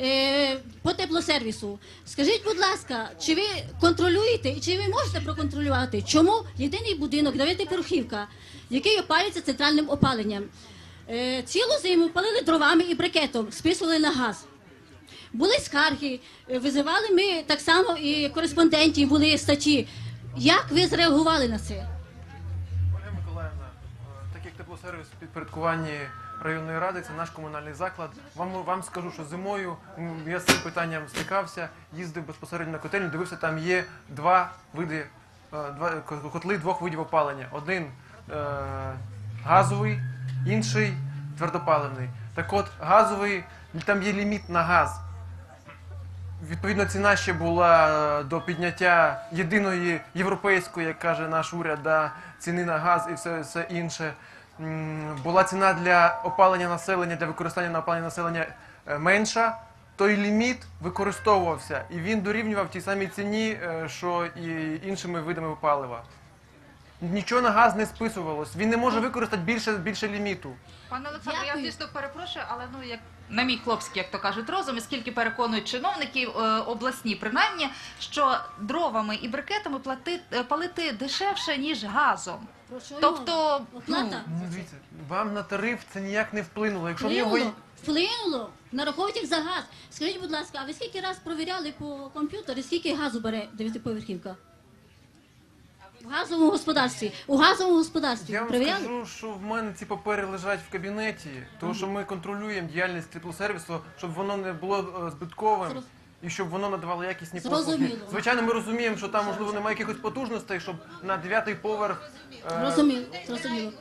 е, по теплосервісу. Скажіть, будь ласка, чи ви контролюєте і чи ви можете проконтролювати, чому єдиний будинок дев'ятиповерхівка, який опалюється центральним опаленням, е, цілу зиму палили дровами і брикетом, списували на газ. Були скарги, е, визивали ми так само і кореспондентів, були статті. Як ви зреагували на це? Теплосервіс в підпорядкуванні районної ради, це наш комунальний заклад. Вам вам скажу, що зимою я з цим питанням стикався, їздив безпосередньо на котельню, дивився, там є два види, е, два котли двох видів опалення. Один е, газовий, інший твердопаливний. Так от, газовий, там є ліміт на газ. Відповідно, ціна ще була е, до підняття єдиної європейської, як каже наш уряд, да, ціни на газ і все, все інше. Була ціна для опалення населення, для використання на опалення населення е, менша. Той ліміт використовувався, і він дорівнював тій самій ціні, е, що і іншими видами палива. Нічого на газ не списувалось. Він не може використати більше, більше ліміту. Пане Олександре, я Дякую. звісно перепрошую, але ну як на мій хлопський, як то кажуть, розум, і скільки переконують чиновників е, обласні, принаймні, що дровами і брикетами плати, е, палити дешевше ніж газом. Про що Тобто, оплата? Ну, дивіться, вам на тариф це ніяк не вплинуло. Якщо в нього Вплинуло, вплинуло. Нараховують їх за газ. Скажіть, будь ласка, а ви скільки раз провіряли по комп'ютері, скільки газу бере дев'ятиповерхівка? В газовому господарстві. У газовому господарстві. Я вам Провіряли? скажу, що в мене ці папери лежать в кабінеті, тому що ми контролюємо діяльність теплосервісу, щоб воно не було е, збитковим. Зроз- І щоб воно надавало якісні послуги. Зрозуміло. Звичайно, ми розуміємо, що там можливо немає якихось потужностей, щоб на дев'ятий поверх е, Розуміло, зрозуміло.